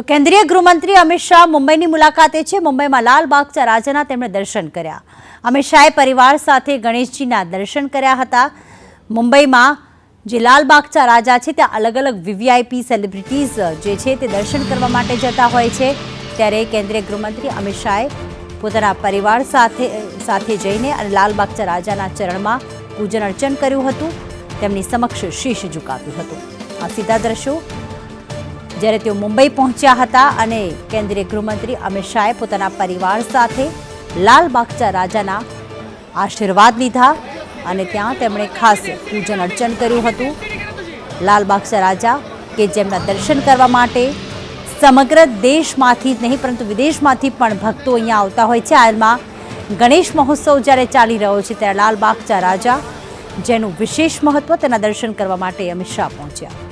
તો કેન્દ્રીય ગૃહમંત્રી અમિત શાહ મુંબઈની મુલાકાતે છે. મુંબઈમાં લાલબાગચા રાજાના તેમણે દર્શન કર્યા. અમિત શાહે પરિવાર સાથે ગણેશજીના દર્શન કર્યા હતા. મુંબઈમાં જે લાલબાગચા રાજા છે, ત્યાં અલગ અલગ વીવીઆઈપી સેલિબ્રિટીઝ જે છે તે દર્શન કરવા માટે જતા હોય છે. ત્યારે કેન્દ્રીય ગૃહમંત્રી અમિત શાહે પોતાના પરિવાર સાથે સાથે જઈને અને લાલબાગચા રાજાના ચરણમાં પૂજન અર્ચન કર્યું હતું. તેમની સમક્ષ શીશ ઝુકાવ્યું હતું. આ સીધા દ્રશ્યો જ્યારે તેઓ મુંબઈ પહોંચ્યા હતા અને કેન્દ્રીય ગૃહમંત્રી અમિત શાહે પોતાના પરિવાર સાથે લાલબાગચા રાજાના આશીર્વાદ લીધા અને ત્યાં તેમણે ખાસ પૂજન અર્ચન કર્યું હતું. લાલબાગચા રાજા કે જેમના દર્શન કરવા માટે સમગ્ર દેશમાંથી નહીં, પરંતુ વિદેશમાંથી પણ ભક્તો અહીંયા આવતા હોય છે. હાલમાં ગણેશ મહોત્સવ જ્યારે ચાલી રહ્યો છે, ત્યારે લાલબાગચા રાજા જેનું વિશેષ મહત્વ તેના દર્શન કરવા માટે અમિત શાહ પહોંચ્યા.